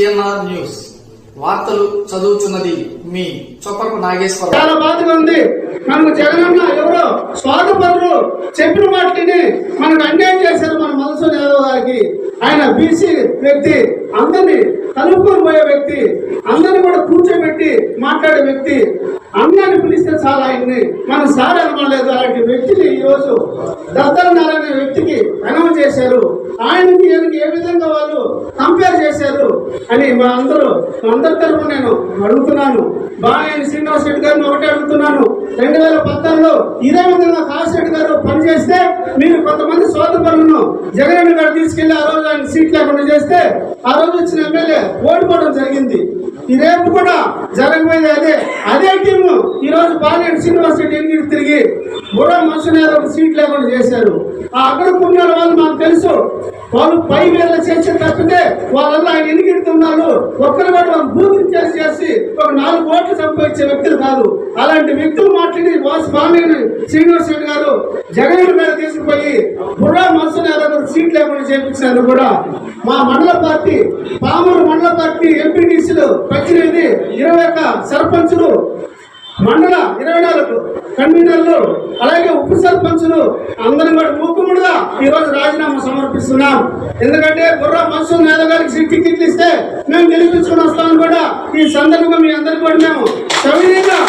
CNR news. వార్తలు చదువుతున్నది మీ చొప్పకు నాగేశ్వర చాలా బాధగా ఉంది. మనకు జగనన్న ఎవరో స్వార్థపరులు చెప్పిన వాటిని మనకు అన్యాయం చేశారు మన మనసు యాదవ్ గారికి. ఆయన బీసీ వ్యక్తి అందరినీ కలుపుకొని పోయే వ్యక్తి అందరిని కూడా కూర్చోబెట్టి మాట్లాడే వ్యక్తి. అన్నాన్ని పిలిస్తే చాలా ఆయన్ని. మనం సార్ అనలేదు అలాంటి వ్యక్తిని ఈరోజు దత్తర్ నారాయణ వ్యక్తికి అనౌన్స్ చేశారు. ఆయనకి ఈయనకి ఏ విధంగా వాళ్ళు చేశారు అని మా అందరూ అందరి తరఫున నేను అడుగుతున్నాను. బాలయ్య శ్రీనివాస్ రెడ్డి గారిని ఒకటే అడుగుతున్నాను. రెండు వేల పద్నాలుగులో ఇదే విధంగా కాశిరెడ్డి గారు పనిచేస్తే మీరు కొంతమంది సోదరులను జగన్ గారు తీసుకెళ్ళి ఆ రోజు ఆయన సీట్ లేకుండా చేస్తే ఆ రోజు వచ్చిన ఎమ్మెల్యే ఓడిపోవడం జరిగింది. ఈ రేపు కూడా జరగబోయేది అదే అదే టీము. ఈ రోజు బాలయ్య శ్రీనివాస్ రెడ్డి ఎన్నికలు తిరిగి బుర్ర మనుషులు సీట్ లేకుండా చేశారు. ఆ అక్కడ పుణ్యాల వాళ్ళు మాకు తెలుసు. వాళ్ళు పై వేల చేసే తప్పితే వాళ్ళల్లో ఆయన ఎన్నికెడుతున్నారు ఒక్కరు కూడా వాళ్ళు భూమిని చేసి చేసి ఒక నాలుగు కోట్లు సంపాదించే వ్యక్తులు కాదు. అలాంటి వ్యక్తులు మాట్లాడి వా స్వామి శ్రీనివాస్ రెడ్డి గారు జగన్ మీద తీసుకుపోయి బుర్రా మనుషులు ఎవరు సీట్ లేకుండా చేపించారు కూడా. మా మండల పార్టీ పామూరు మండల పార్టీ ఎంపీటీసీలు పచ్చినేది ఇరవై ఒక్క సర్పంచులు మండల ఇరవై నాలుగు కన్వీనర్లు అలాగే ఉప సర్పంచులు అందరం కూడా మూకుముడుగా ఈ రోజు రాజీనామా సమర్పిస్తున్నాం. ఎందుకంటే బుర్రా మన్సూర్ యాదవ్ గారికి టికెట్లు ఇస్తే మేము గెలిపించుకుని వస్తామని కూడా ఈ సందర్భంగా మీ అందరికీ కూడా మేము సవినీయంగా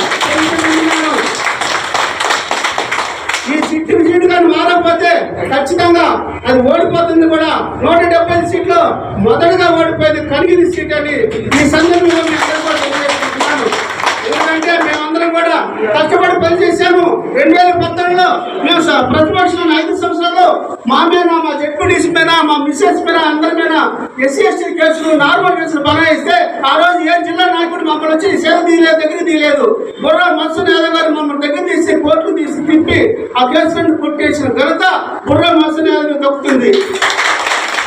ఈ సీట్లు సీటు కానీ మారకపోతే ఖచ్చితంగా అది ఓడిపోతుంది కూడా. నూట డెబ్బై ఐదు సీట్లు మొదటగా ఓడిపోయింది కనిగిరి సీట్ అని ఈ సందర్భంగా మీ అందరికీ కూడా కష్టపడి పనిచేశాము. రెండు వేల పద్నాలుగులో మేము ప్రతిపక్షం ఐదు సంవత్సరాల్లో మా మీద మా జడ్పీటీసీ మీద మా మిస్సెస్ మీద అందరి మీద ఎస్సీ ఎస్టీ కేసులు నార్మల్ కేసులు బనాయిస్తే ఆ రోజు ఏ జిల్లా నాయకుడు మమ్మల్ని వచ్చి సేవ తీయలేదు దగ్గర తీయలేదు. బుర్ర మత్స్సు యాదవ్ గారు మమ్మల్ని దగ్గర తీసి కోర్టు తీసి తిప్పి ఆ కేసులను కొట్టేసిన ఘనత బుర్ర మత్స్సు యాదవ్ దక్కుతుంది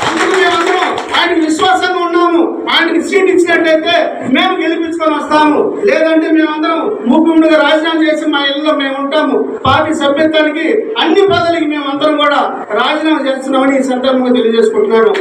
అందుకు మేమందరం ఆయనకి విశ్వాసంగా ఉన్నాము ఆయనకి సీట్ ఇచ్చినట్టయితే మేము గెలిపించుకొని వస్తాము. లేదంటే మేమందరం ముఖ్యమంత్రిగా రాజీనామా చేసి మా ఇల్లు మేము ఉంటాము. పార్టీ సభ్యత్వానికి అన్ని పదవులకి మేమందరం కూడా రాజీనామా చేస్తున్నామని ఈ సందర్భంగా తెలియజేసుకుంటున్నాను.